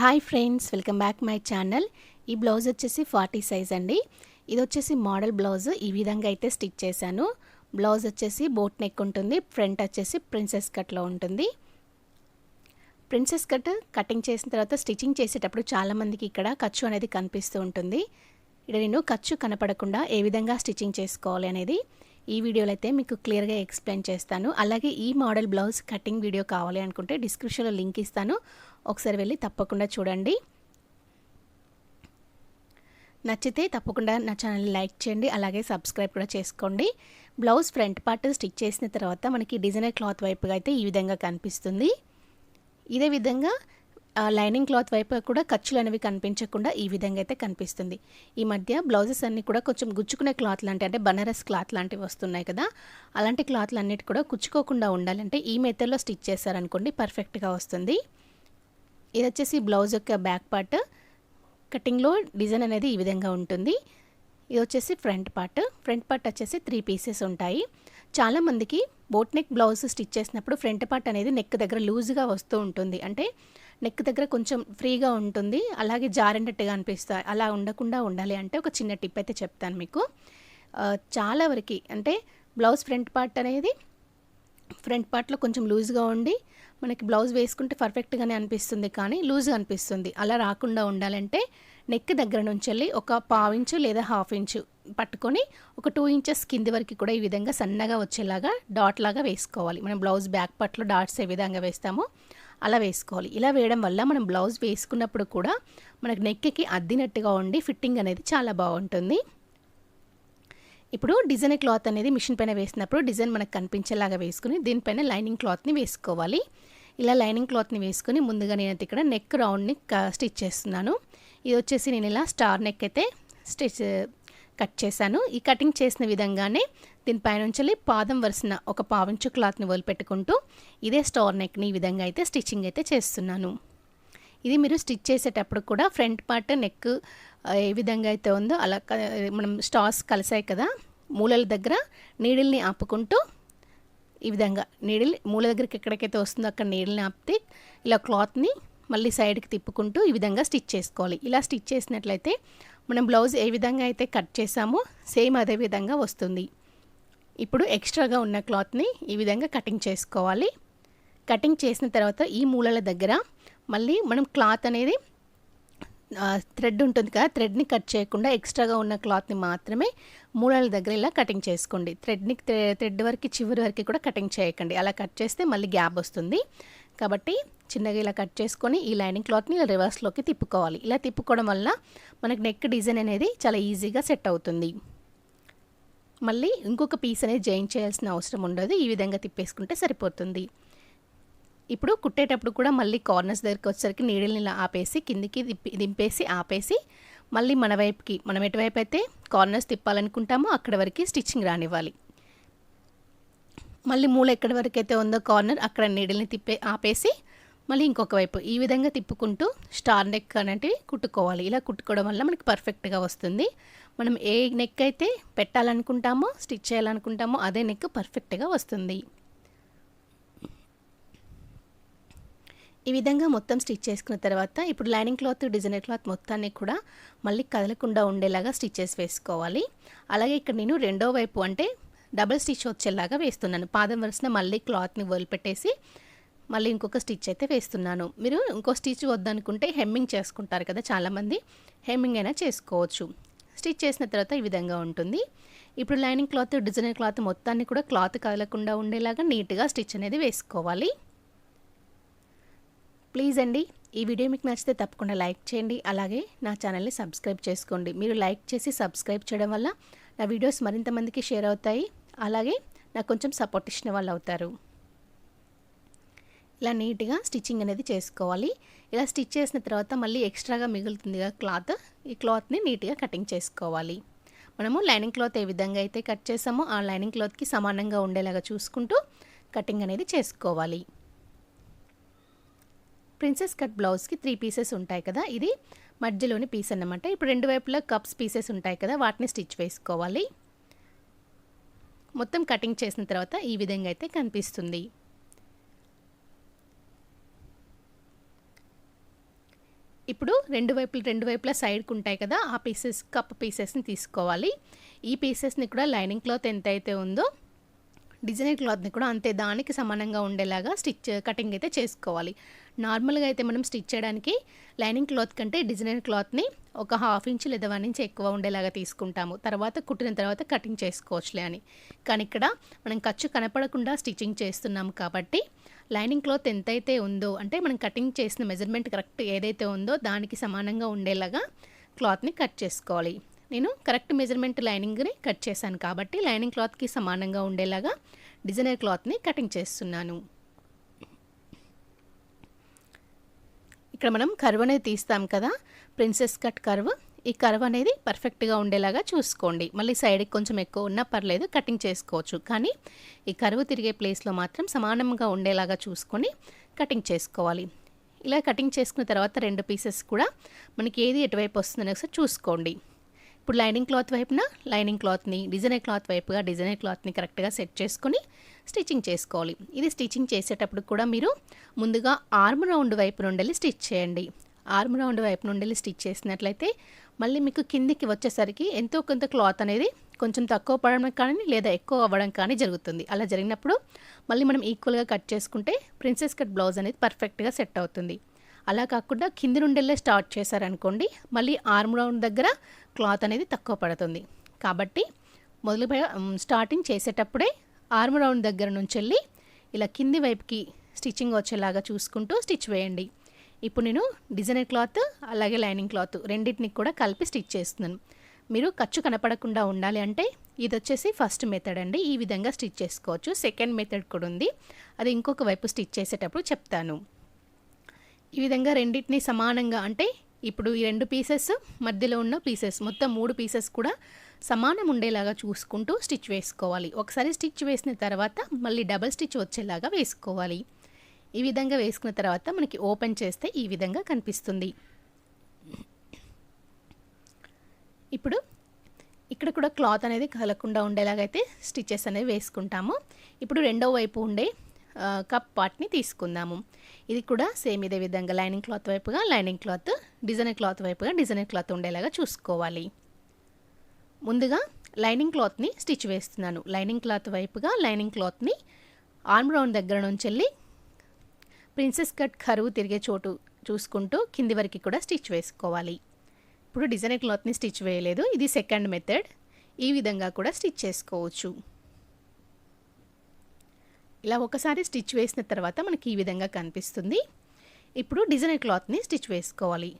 Hi friends welcome back my channel ఈ blouse వచ్చేసి forty size అండి. ఇది వచ్చేసి మోడల్ బ్లౌజ్ ఈ విధంగా అయితే స్టిచ్ చేశాను. బ్లౌజ్ వచ్చేసి బోట్ నెక్ ఉంటుంది. ఫ్రంట్ వచ్చేసి ప్రిన్సెస్ కట్లో ఉంటుంది. ప్రిన్సెస్ కట్ కటింగ్ చేసిన తర్వాత స్టిచ్చింగ్ చేసేటప్పుడు చాలామందికి ఇక్కడ ఖర్చు అనేది కనిపిస్తూ ఉంటుంది. ఇక్కడ నేను ఖర్చు కనపడకుండా ఏ విధంగా స్టిచ్చింగ్ చేసుకోవాలి అనేది ఈ వీడియోలో అయితే మీకు క్లియర్గా ఎక్స్ప్లెయిన్ చేస్తాను. అలాగే ఈ మోడల్ బ్లౌజ్ కటింగ్ వీడియో కావాలి అనుకుంటే డిస్క్రిప్షన్లో లింక్ ఇస్తాను. ఒకసారి వెళ్ళి తప్పకుండా చూడండి. నచ్చితే తప్పకుండా నా ఛానల్ లైక్ చేయండి అలాగే సబ్స్క్రైబ్ కూడా చేసుకోండి. బ్లౌజ్ ఫ్రంట్ పార్ట్ స్టిచ్ చేసిన తర్వాత మనకి డిజైనర్ క్లాత్ వైపుగా అయితే ఈ విధంగా కనిపిస్తుంది. ఇదే విధంగా లైనింగ్ క్లాత్ వైపు కూడా ఖర్చులు అనేవి కనిపించకుండా ఈ విధంగా అయితే కనిపిస్తుంది. ఈ మధ్య బ్లౌజెస్ అన్నీ కూడా కొంచెం గుచ్చుకునే క్లాత్ లాంటి అంటే బనారస్ క్లాత్ లాంటివి వస్తున్నాయి కదా అలాంటి క్లాత్లు అన్నిటి కూడా కుచ్చుకోకుండా ఉండాలంటే ఈ మెథడ్లో స్టిచ్ చేశారనుకోండి పర్ఫెక్ట్గా వస్తుంది. ఇది వచ్చేసి బ్లౌజ్ యొక్క బ్యాక్ పార్ట్. కటింగ్లో డిజైన్ అనేది ఈ విధంగా ఉంటుంది. ఇది వచ్చేసి ఫ్రంట్ పార్ట్. ఫ్రంట్ పార్ట్ వచ్చేసి త్రీ పీసెస్ ఉంటాయి. చాలామందికి బోట్ నెక్ బ్లౌజ్ స్టిచ్ చేసినప్పుడు ఫ్రంట్ పార్ట్ అనేది నెక్ దగ్గర లూజ్గా వస్తూ ఉంటుంది. అంటే నెక్ దగ్గర కొంచెం ఫ్రీగా ఉంటుంది. అలాగే జారినట్టుగా అనిపిస్తాయి అలా ఉండకుండా ఉండాలి అంటే ఒక చిన్న టిప్ అయితే చెప్తాను మీకు. చాలా వరకు అంటే బ్లౌజ్ ఫ్రంట్ పార్ట్ అనేది ఫ్రంట్ పార్ట్లో కొంచెం లూజ్గా ఉండి మనకి బ్లౌజ్ వేసుకుంటే పర్ఫెక్ట్గానే అనిపిస్తుంది కానీ లూజ్గా అనిపిస్తుంది. అలా రాకుండా ఉండాలంటే నెక్ దగ్గర నుంచి వెళ్ళి ఒక పావు ఇంచు లేదా హాఫ్ ఇంచు పట్టుకొని ఒక టూ ఇంచెస్ కింది వరకు కూడా ఈ విధంగా సన్నగా వచ్చేలాగా డాట్ లాగా వేసుకోవాలి. మనం బ్లౌజ్ బ్యాక్ పార్ట్లో డాట్స్ ఏ విధంగా వేస్తామో అలా వేసుకోవాలి. ఇలా వేయడం వల్ల మనం బ్లౌజ్ వేసుకున్నప్పుడు కూడా మనకు నెక్కి అద్దినట్టుగా ఉండి ఫిట్టింగ్ అనేది చాలా బాగుంటుంది. ఇప్పుడు డిజైన్ క్లాత్ అనేది మిషన్ పైన వేసినప్పుడు డిజైన్ మనకు కనిపించేలాగా వేసుకుని దీనిపైన లైనింగ్ క్లాత్ని వేసుకోవాలి. ఇలా లైనింగ్ క్లాత్ని వేసుకుని ముందుగా నేను ఇక్కడ నెక్ రౌండ్ని స్టిచ్ చేస్తున్నాను. ఇది వచ్చేసి నేను ఇలా స్టార్ నెక్ అయితే స్టిచ్ కట్ చేశాను. ఈ కటింగ్ చేసిన విధంగానే దీనిపైనుంచి పాదం వరుసన ఒక పావంచు క్లాత్ని వదిలిపెట్టుకుంటూ ఇదే స్టార్ నెక్ని ఈ విధంగా అయితే స్టిచ్చింగ్ అయితే చేస్తున్నాను. ఇది మీరు స్టిచ్ చేసేటప్పుడు కూడా ఫ్రంట్ పార్ట్ నెక్ ఏ విధంగా అయితే ఉందో అలా మనం స్టార్స్ కలిసాయి కదా మూలల దగ్గర నీడిల్ని ఆపుకుంటూ ఈ విధంగా నీడిల్ మూల దగ్గరికి ఎక్కడికైతే వస్తుందో అక్కడ నీడిల్ని ఆపితే ఇలా క్లాత్ని మళ్ళీ సైడ్కి తిప్పుకుంటూ ఈ విధంగా స్టిచ్ చేసుకోవాలి. ఇలా స్టిచ్ చేసినట్లయితే మనం బ్లౌజ్ ఏ విధంగా అయితే కట్ చేసామో సేమ్ అదే విధంగా వస్తుంది. ఇప్పుడు ఎక్స్ట్రాగా ఉన్న క్లాత్ని ఈ విధంగా కటింగ్ చేసుకోవాలి. కటింగ్ చేసిన తర్వాత ఈ మూలల దగ్గర మళ్ళీ మనం క్లాత్ అనేది థ్రెడ్ ఉంటుంది కదా థ్రెడ్ని కట్ చేయకుండా ఎక్స్ట్రాగా ఉన్న క్లాత్ని మాత్రమే మూలల దగ్గర ఇలా కటింగ్ చేసుకోండి. థ్రెడ్ని థ్రెడ్ వరకు చివరి వరకు కూడా కటింగ్ చేయకండి. అలా కట్ చేస్తే మళ్ళీ గ్యాప్ వస్తుంది. కాబట్టి చిన్నగా ఇలా కట్ చేసుకొని ఈ లైనింగ్ క్లాత్ని ఇలా రివర్స్లోకి తిప్పుకోవాలి. ఇలా తిప్పుకోవడం వల్ల మనకు నెక్ డిజైన్ అనేది చాలా ఈజీగా సెట్ అవుతుంది. మళ్ళీ ఇంకొక పీస్ అనేది జాయిన్ చేయాల్సిన అవసరం ఉండదు. ఈ విధంగా తిప్పేసుకుంటే సరిపోతుంది. ఇప్పుడు కుట్టేటప్పుడు కూడా మళ్ళీ కార్నర్స్ దగ్గరికి వచ్చేసరికి నీడిల్ని ఇలా ఆపేసి కిందికి దిప్పి దింపేసి ఆపేసి మళ్ళీ మన వైపుకి మనం ఎటువైపు అయితే కార్నర్స్ తిప్పాలనుకుంటామో అక్కడ వరకు స్టిచ్చింగ్ రానివ్వాలి. మళ్ళీ మూల ఎక్కడి వరకు అయితే ఉందో కార్నర్ అక్కడ నీడిల్ని తిప్పే ఆపేసి మళ్ళీ ఇంకొక వైపు ఈ విధంగా తిప్పుకుంటూ స్టార్ నెక్ అనేటివి కుట్టుకోవాలి. ఇలా కుట్టుకోవడం వల్ల మనకి పర్ఫెక్ట్గా వస్తుంది. మనం ఏ నెక్ అయితే పెట్టాలనుకుంటామో స్టిచ్ చేయాలనుకుంటామో అదే నెక్ పర్ఫెక్ట్గా వస్తుంది. ఈ విధంగా మొత్తం స్టిచ్ చేసుకున్న తర్వాత ఇప్పుడు లైనింగ్ క్లాత్ డిజైనర్ క్లాత్ మొత్తాన్ని కూడా మళ్ళీ కదలకుండా ఉండేలాగా స్టిచ్చెస్ వేసుకోవాలి. అలాగే ఇక్కడ నేను రెండో వైపు అంటే డబుల్ స్టిచ్ వచ్చేలాగా వేస్తున్నాను. పాదం వరుసన మళ్ళీ క్లాత్ని వదిలిపెట్టేసి మళ్ళీ ఇంకొక స్టిచ్ అయితే వేస్తున్నాను. మీరు ఇంకో స్టిచ్ వద్దనుకుంటే హెమ్మింగ్ చేసుకుంటారు కదా చాలామంది. హెమ్మింగ్ అయినా చేసుకోవచ్చు. స్టిచ్ చేసిన తర్వాత ఈ విధంగా ఉంటుంది. ఇప్పుడు లైనింగ్ క్లాత్ డిజైనర్ క్లాత్ మొత్తాన్ని కూడా క్లాత్ కదలకుండా ఉండేలాగా నీట్గా స్టిచ్ అనేది వేసుకోవాలి. ప్లీజ్ అండి ఈ వీడియో మీకు నచ్చితే తప్పకుండా లైక్ చేయండి. అలాగే నా ఛానల్ని సబ్స్క్రైబ్ చేసుకోండి. మీరు లైక్ చేసి సబ్స్క్రైబ్ చేయడం వల్ల నా వీడియోస్ మరింత మందికి షేర్ అవుతాయి. అలాగే నాకు కొంచెం సపోర్ట్ ఇచ్చిన వాళ్ళు అవుతారు. ఇలా నీట్గా స్టిచ్చింగ్ అనేది చేసుకోవాలి. ఇలా స్టిచ్ చేసిన తర్వాత మళ్ళీ ఎక్స్ట్రాగా మిగులుతుందిగా క్లాత్ ఈ క్లాత్ని నీట్గా కటింగ్ చేసుకోవాలి. మనము లైనింగ్ క్లాత్ ఏ విధంగా అయితే కట్ చేసామో ఆ లైనింగ్ క్లాత్కి సమానంగా ఉండేలాగా చూసుకుంటూ కటింగ్ అనేది చేసుకోవాలి. ప్రిన్సెస్ కట్ బ్లౌజ్కి త్రీ పీసెస్ ఉంటాయి కదా ఇది మధ్యలోని పీస్ అన్నమాట. ఇప్పుడు రెండు వైపులా కప్స్ పీసెస్ ఉంటాయి కదా వాటిని స్టిచ్ వేసుకోవాలి. మొత్తం కటింగ్ చేసిన తర్వాత ఈ విధంగా అయితే కనిపిస్తుంది. ఇప్పుడు రెండు వైపులు రెండు వైపులా సైడ్కి ఉంటాయి కదా ఆ పీసెస్ కప్ పీసెస్ని తీసుకోవాలి. ఈ పీసెస్ని కూడా లైనింగ్ క్లాత్ ఎంత అయితే ఉందో డిజైనర్ క్లాత్ని కూడా అంతే దానికి సమానంగా ఉండేలాగా స్టిచ్ కటింగ్ అయితే చేసుకోవాలి. నార్మల్గా అయితే మనం స్టిచ్ చేయడానికి లైనింగ్ క్లాత్ కంటే డిజైనర్ క్లాత్ని ఒక హాఫ్ ఇంచ్ లేదా వన్ ఇంచ్ ఎక్కువ ఉండేలాగా తీసుకుంటాము. తర్వాత కుట్టిన తర్వాత కటింగ్ చేసుకోవచ్చులే అని. కానీ ఇక్కడ మనం ఖర్చు కనపడకుండా స్టిచ్చింగ్ చేస్తున్నాము కాబట్టి లైనింగ్ క్లాత్ ఎంతైతే ఉందో అంటే మనం కటింగ్ చేసిన మెజర్మెంట్ కరెక్ట్ ఏదైతే ఉందో దానికి సమానంగా ఉండేలాగా క్లాత్ని కట్ చేసుకోవాలి. నేను కరెక్ట్ మెజర్మెంట్ లైనింగ్ని కట్ చేశాను కాబట్టి లైనింగ్ క్లాత్కి సమానంగా ఉండేలాగా డిజైనర్ క్లాత్ని కటింగ్ చేస్తున్నాను. ఇక్కడ మనం కర్వ్ అనేది తీస్తాం కదా ప్రిన్సెస్ కట్ కర్వ్. ఈ కర్వ్ అనేది పర్ఫెక్ట్గా ఉండేలాగా చూసుకోండి. మళ్ళీ సైడ్కి కొంచెం ఎక్కువ ఉన్నా పర్లేదు కటింగ్ చేసుకోవచ్చు. కానీ ఈ కరువు తిరిగే ప్లేస్లో మాత్రం సమానంగా ఉండేలాగా చూసుకొని కటింగ్ చేసుకోవాలి. ఇలా కటింగ్ చేసుకున్న తర్వాత రెండు పీసెస్ కూడా మనకి ఏది ఎటువైపు వస్తుందని ఒకసారి చూసుకోండి. ఇప్పుడు లైనింగ్ క్లాత్ వైపున లైనింగ్ క్లాత్ని డిజైనర్ క్లాత్ వైపుగా డిజైనర్ క్లాత్ని కరెక్ట్గా సెట్ చేసుకొని స్టిచ్చింగ్ చేసుకోవాలి. ఇది స్టిచ్చింగ్ చేసేటప్పుడు కూడా మీరు ముందుగా ఆర్మ్ రౌండ్ వైపు నుండి స్టిచ్ చేయండి. ఆర్మ్ రౌండ్ వైపు నుండి స్టిచ్ చేసినట్లయితే మళ్ళీ మీకు కిందికి వచ్చేసరికి ఎంతో కొంత క్లాత్ అనేది కొంచెం తక్కువ పడడం కానీ లేదా ఎక్కువ అవ్వడం కానీ జరుగుతుంది. అలా జరిగినప్పుడు మళ్ళీ మనం ఈక్వల్గా కట్ చేసుకుంటే ప్రిన్సెస్ కట్ బ్లౌజ్ అనేది పర్ఫెక్ట్గా సెట్ అవుతుంది. అలా కాకుండా కింది నుండెళ్ళే స్టార్ట్ చేశారనుకోండి మళ్ళీ ఆర్మ్ రౌండ్ దగ్గర క్లాత్ అనేది తక్కువ పడుతుంది. కాబట్టి మొదలు స్టార్టింగ్ చేసేటప్పుడే ఆర్మ్ రౌండ్ దగ్గర నుంచి వెళ్ళి ఇలా కింది వైపుకి స్టిచ్చింగ్ వచ్చేలాగా చూసుకుంటూ స్టిచ్ వేయండి. ఇప్పుడు నేను డిజైనర్ క్లాత్ అలాగే లైనింగ్ క్లాత్ రెండింటిని కూడా కలిపి స్టిచ్ చేస్తున్నాను. మీరు ఖర్చు కనపడకుండా ఉండాలి అంటే ఇది వచ్చేసి ఫస్ట్ మెథడ్ అండి. ఈ విధంగా స్టిచ్ చేసుకోవచ్చు. సెకండ్ మెథడ్ కూడా ఉంది. అది ఇంకొక వైపు స్టిచ్ చేసేటప్పుడు చెప్తాను. ఈ విధంగా రెండింటిని సమానంగా అంటే ఇప్పుడు ఈ రెండు పీసెస్ మధ్యలో ఉన్న పీసెస్ మొత్తం మూడు పీసెస్ కూడా సమానం ఉండేలాగా చూసుకుంటూ స్టిచ్ వేసుకోవాలి. ఒకసారి స్టిచ్ వేసిన తర్వాత మళ్ళీ డబల్ స్టిచ్ వచ్చేలాగా వేసుకోవాలి. ఈ విధంగా వేసుకున్న తర్వాత మనకి ఓపెన్ చేస్తే ఈ విధంగా కనిపిస్తుంది. ఇప్పుడు ఇక్కడ కూడా క్లాత్ అనేది కలగకుండా ఉండేలాగైతే స్టిచెస్ అనేవి వేసుకుంటాము. ఇప్పుడు రెండో వైపు ఉండే కప్ పార్ట్ని తీసుకుందాము. ఇది కూడా సేమ్ ఇదే విధంగా లైనింగ్ క్లాత్ వైపుగా లైనింగ్ క్లాత్ డిజైనర్ క్లాత్ వైపుగా డిజైనర్ క్లాత్ ఉండేలాగా చూసుకోవాలి. ముందుగా లైనింగ్ క్లాత్ని స్టిచ్ వేస్తున్నాను. లైనింగ్ క్లాత్ వైపుగా లైనింగ్ క్లాత్ని ఆర్మ్ రౌండ్ దగ్గర నుంచి వెళ్ళి ప్రిన్సెస్ కట్ కరువు తిరిగే చోటు చూసుకుంటూ కింది వరకు కూడా స్టిచ్ వేసుకోవాలి. ఇప్పుడు డిజైనర్ క్లాత్ని స్టిచ్ వేయలేదు. ఇది సెకండ్ మెథడ్. ఈ విధంగా కూడా స్టిచ్ చేసుకోవచ్చు. ఇలా ఒకసారి స్టిచ్ వేసిన తర్వాత మనకి ఈ విధంగా కనిపిస్తుంది. ఇప్పుడు డిజైనర్ క్లాత్ని స్టిచ్ వేసుకోవాలి.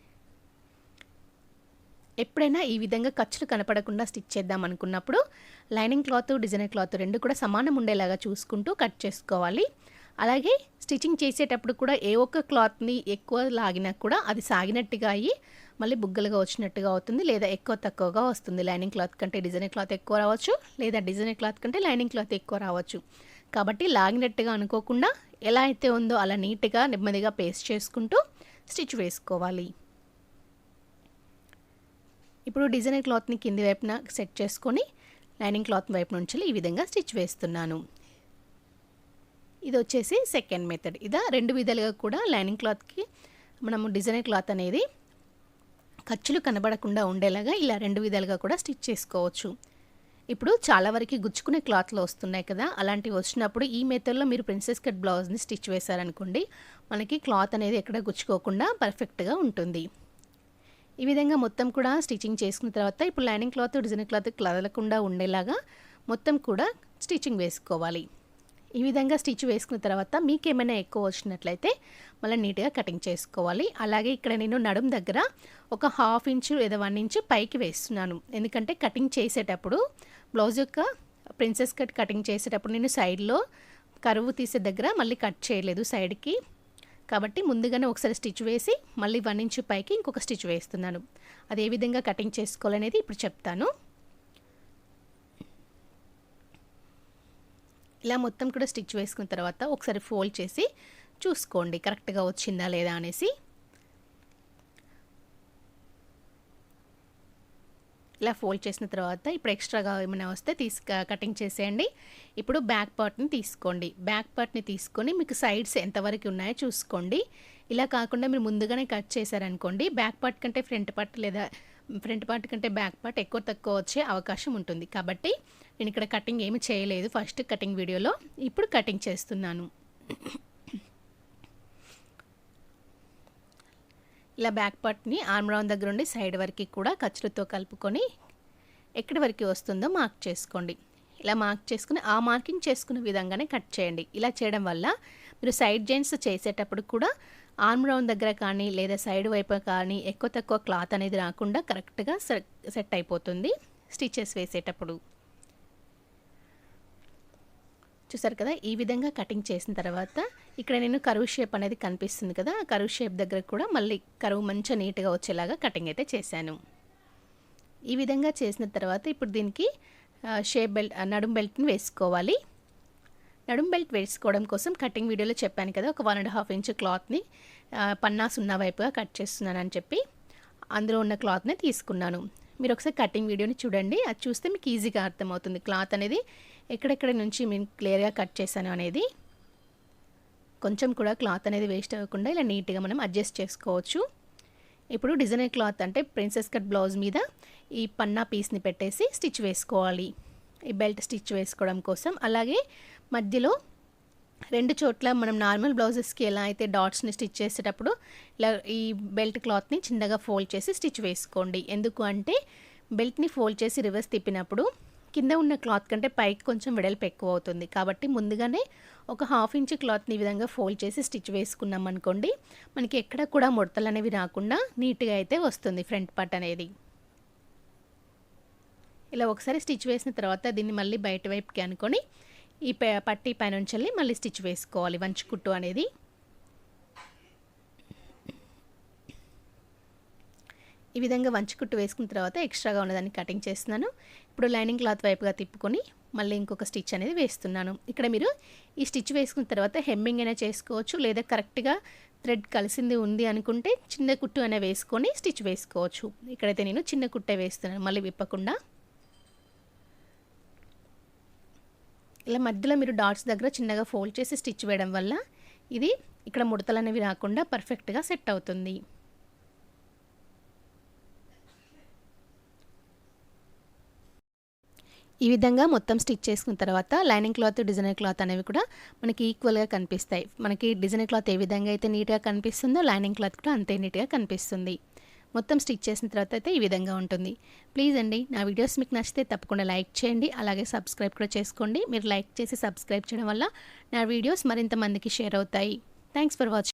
ఎప్పుడైనా ఈ విధంగా ఖర్చులు కనపడకుండా స్టిచ్ చేద్దాం అనుకున్నప్పుడు లైనింగ్ క్లాత్ డిజైనర్ క్లాత్ రెండు కూడా సమానం ఉండేలాగా చూసుకుంటూ కట్ చేసుకోవాలి. అలాగే స్టిచ్చింగ్ చేసేటప్పుడు కూడా ఏ ఒక్క క్లాత్ని ఎక్కువ లాగినా కూడా అది సాగినట్టుగా అయ్యి మళ్ళీ బుగ్గలుగా వచ్చినట్టుగా అవుతుంది లేదా ఎక్కువ తక్కువగా వస్తుంది. లైనింగ్ క్లాత్ కంటే డిజైనింగ్ క్లాత్ ఎక్కువ రావచ్చు లేదా డిజైనింగ్ క్లాత్ కంటే లైనింగ్ క్లాత్ ఎక్కువ రావచ్చు. కాబట్టి లాగినట్టుగా అనుకోకుండా ఎలా అయితే ఉందో అలా నీట్గా నెమ్మదిగా పేస్ట్ చేసుకుంటూ స్టిచ్ వేసుకోవాలి. ఇప్పుడు డిజైనర్ క్లాత్ని కింది వైపున సెట్ చేసుకొని లైనింగ్ క్లాత్ వైపు నుంచి ఈ విధంగా స్టిచ్ వేస్తున్నాను. ఇది వచ్చేసి సెకండ్ మెథడ్ ఇదా రెండు విధాలుగా కూడా లైనింగ్ క్లాత్కి మనము డిజైనర్ క్లాత్ అనేది ఖర్చులు కనబడకుండా ఉండేలాగా ఇలా రెండు విధాలుగా కూడా స్టిచ్ చేసుకోవచ్చు. ఇప్పుడు చాలా వరకు గుచ్చుకునే క్లాత్లో వస్తున్నాయి కదా అలాంటివి వచ్చినప్పుడు ఈ మెథడ్లో మీరు ప్రిన్సెస్ కట్ బ్లౌజ్ని స్టిచ్ వేశారనుకోండి మనకి క్లాత్ అనేది ఎక్కడ గుచ్చుకోకుండా పర్ఫెక్ట్గా ఉంటుంది. ఈ విధంగా మొత్తం కూడా స్టిచ్చింగ్ చేసుకున్న తర్వాత ఇప్పుడు లైనింగ్ క్లాత్ డిజైన్ క్లాత్ కదలకుండా ఉండేలాగా మొత్తం కూడా స్టిచ్చింగ్ వేసుకోవాలి. ఈ విధంగా స్టిచ్ వేసుకున్న తర్వాత మీకు ఏమైనా ఎక్కువ వచ్చినట్లయితే మళ్ళీ నీట్గా కటింగ్ చేసుకోవాలి. అలాగే ఇక్కడ నేను నడుం దగ్గర ఒక హాఫ్ ఇంచు లేదా వన్ ఇంచు పైకి వేస్తున్నాను. ఎందుకంటే కటింగ్ చేసేటప్పుడు బ్లౌజ్ యొక్క ప్రిన్సెస్ కట్ కటింగ్ చేసేటప్పుడు నేను సైడ్లో కరువు తీసే దగ్గర మళ్ళీ కట్ చేయలేదు సైడ్కి. కాబట్టి ముందుగానే ఒకసారి స్టిచ్ వేసి మళ్ళీ వన్ ఇంచు పైకి ఇంకొక స్టిచ్ వేస్తున్నాను. అది ఏ విధంగా కటింగ్ చేసుకోవాలనేది ఇప్పుడు చెప్తాను. ఇలా మొత్తం కూడా స్టిచ్ వేసుకున్న తర్వాత ఒకసారి ఫోల్డ్ చేసి చూసుకోండి కరెక్ట్గా వచ్చిందా లేదా అనేసి. ఇలా ఫోల్డ్ చేసిన తర్వాత ఇప్పుడు ఎక్స్ట్రాగా ఏమైనా వస్తే తీసుక కటింగ్ చేసేయండి. ఇప్పుడు బ్యాక్ పార్ట్ని తీసుకోండి. బ్యాక్ పార్ట్ని తీసుకొని మీకు సైడ్స్ ఎంతవరకు ఉన్నాయో చూసుకోండి. ఇలా కాకుండా మీరు ముందుగానే కట్ చేశారనుకోండి బ్యాక్ పార్ట్ కంటే ఫ్రంట్ పార్ట్ లేదా ఫ్రంట్ పార్ట్ కంటే బ్యాక్ పార్ట్ ఎక్కువ తక్కువ వచ్చే అవకాశం ఉంటుంది. కాబట్టి నేను ఇక్కడ కటింగ్ ఏమి చేయలేదు. ఫస్ట్ కటింగ్ వీడియోలో ఇప్పుడు కటింగ్ చేస్తున్నాను. ఇలా బ్యాక్ పార్ట్ని ఆర్మ్రౌండ్ దగ్గర ఉండి సైడ్ వరకు కూడా ఖర్చులతో కలుపుకొని ఎక్కడి వరకు వస్తుందో మార్క్ చేసుకోండి. ఇలా మార్క్ చేసుకుని ఆ మార్కింగ్ చేసుకునే విధంగానే కట్ చేయండి. ఇలా చేయడం వల్ల మీరు సైడ్ జెంట్స్ చేసేటప్పుడు కూడా ఆర్మ్ రౌండ్ దగ్గర కానీ లేదా సైడ్ వైపు కానీ ఎక్కువ తక్కువ క్లాత్ అనేది రాకుండా కరెక్ట్గా సెట్ అయిపోతుంది స్టిచెస్ వేసేటప్పుడు. చూసారు కదా? ఈ విధంగా కటింగ్ చేసిన తర్వాత ఇక్కడ నేను కరువు షేప్ అనేది కనిపిస్తుంది కదా? ఆ కరువు షేప్ దగ్గర కూడా మళ్ళీ కరువు మంచిగా నీట్గా వచ్చేలాగా కటింగ్ అయితే చేశాను. ఈ విధంగా చేసిన తర్వాత ఇప్పుడు దీనికి షేప్ బెల్ట్ నడుం బెల్ట్ని వేసుకోవాలి. నడుం బెల్ట్ వేసుకోవడం కోసం కటింగ్ వీడియోలో చెప్పాను కదా ఒక వన్ అండ్ హాఫ్ ఇంచ్ క్లాత్ని పన్నా సున్నా వైపుగా కట్ చేస్తున్నానని చెప్పి అందులో ఉన్న క్లాత్ని తీసుకున్నాను. మీరు ఒకసారి కటింగ్ వీడియోని చూడండి అది చూస్తే మీకు ఈజీగా అర్థమవుతుంది. క్లాత్ అనేది ఎక్కడెక్కడ నుంచి నేను క్లియర్గా కట్ చేశాను అనేది. కొంచెం కూడా క్లాత్ అనేది వేస్ట్ అవ్వకుండా ఇలా నీట్గా మనం అడ్జస్ట్ చేసుకోవచ్చు. ఇప్పుడు డిజైనర్ క్లాత్ అంటే ప్రిన్సెస్ కట్ బ్లౌజ్ మీద ఈ పన్నా పీస్ని పెట్టేసి స్టిచ్ వేసుకోవాలి. ఈ బెల్ట్ స్టిచ్ వేసుకోవడం కోసం. అలాగే మధ్యలో రెండు చోట్ల మనం నార్మల్ బ్లౌజెస్కి ఎలా అయితే డాట్స్ని స్టిచ్ చేసేటప్పుడు ఇలా ఈ బెల్ట్ క్లాత్ని చిన్నగా ఫోల్డ్ చేసి స్టిచ్ వేసుకోండి. ఎందుకు అంటే బెల్ట్ని ఫోల్డ్ చేసి రివర్స్ తిప్పినప్పుడు కింద ఉన్న క్లాత్ కంటే పైకి కొంచెం వెడల్పు ఎక్కువ అవుతుంది కాబట్టి ముందుగానే ఒక హాఫ్ ఇంచ్ క్లాత్ని ఈ విధంగా ఫోల్డ్ చేసి స్టిచ్ వేసుకున్నాం అనుకోండి మనకి ఎక్కడ కూడా ముడతలు అనేవి రాకుండా నీట్గా అయితే వస్తుంది ఫ్రంట్ పార్ట్ అనేది. ఇలా ఒకసారి స్టిచ్ వేసిన తర్వాత దీన్ని మళ్ళీ బయట వైపుకి అనుకొని ఈ పట్టి పైన ఉంచెల్లి మళ్ళీ స్టిచ్ వేసుకోవాలి. వంచి కుట్టు అనేది. ఈ విధంగా వంచి కుట్టు వేసుకున్న తర్వాత ఎక్స్ట్రాగా ఉన్నదాన్ని కటింగ్ చేస్తున్నాను. ఇప్పుడు లైనింగ్ క్లాత్ వైపుగా తిప్పుకొని మళ్ళీ ఇంకొక స్టిచ్ అనేది వేస్తున్నాను. ఇక్కడ మీరు ఈ స్టిచ్ వేసుకున్న తర్వాత హెమ్మింగ్ అయినా చేసుకోవచ్చు లేదా కరెక్ట్గా థ్రెడ్ కలిసింది ఉంది అనుకుంటే చిన్న కుట్టు అయినా వేసుకొని స్టిచ్ వేసుకోవచ్చు. ఇక్కడైతే నేను చిన్న కుట్టే వేస్తున్నాను మళ్ళీ విప్పకుండా. ఇలా మధ్యలో మీరు డాట్స్ దగ్గర చిన్నగా ఫోల్డ్ చేసి స్టిచ్ వేయడం వల్ల ఇది ఇక్కడ ముడతలు అనేవి రాకుండా పర్ఫెక్ట్గా సెట్ అవుతుంది. ఈ విధంగా మొత్తం స్టిచ్ చేసుకున్న తర్వాత లైనింగ్ క్లాత్ డిజైనర్ క్లాత్ అనేవి కూడా మనకి ఈక్వల్గా కనిపిస్తాయి. మనకి డిజైనర్ క్లాత్ ఏ విధంగా అయితే నీట్గా కనిపిస్తుందో లైనింగ్ క్లాత్ కూడా అంతే నీట్గా కనిపిస్తుంది. మొత్తం స్టిచ్ చేసిన తర్వాత అయితే ఈ విధంగా ఉంటుంది. ప్లీజ్ అండి నా వీడియోస్ మీకు నచ్చితే తప్పకుండా లైక్ చేయండి అలాగే సబ్స్క్రైబ్ కూడా చేసుకోండి. మీరు లైక్ చేసి సబ్స్క్రైబ్ చేయడం వల్ల నా వీడియోస్ మరింత మందికి షేర్ అవుతాయి. Thanks for watching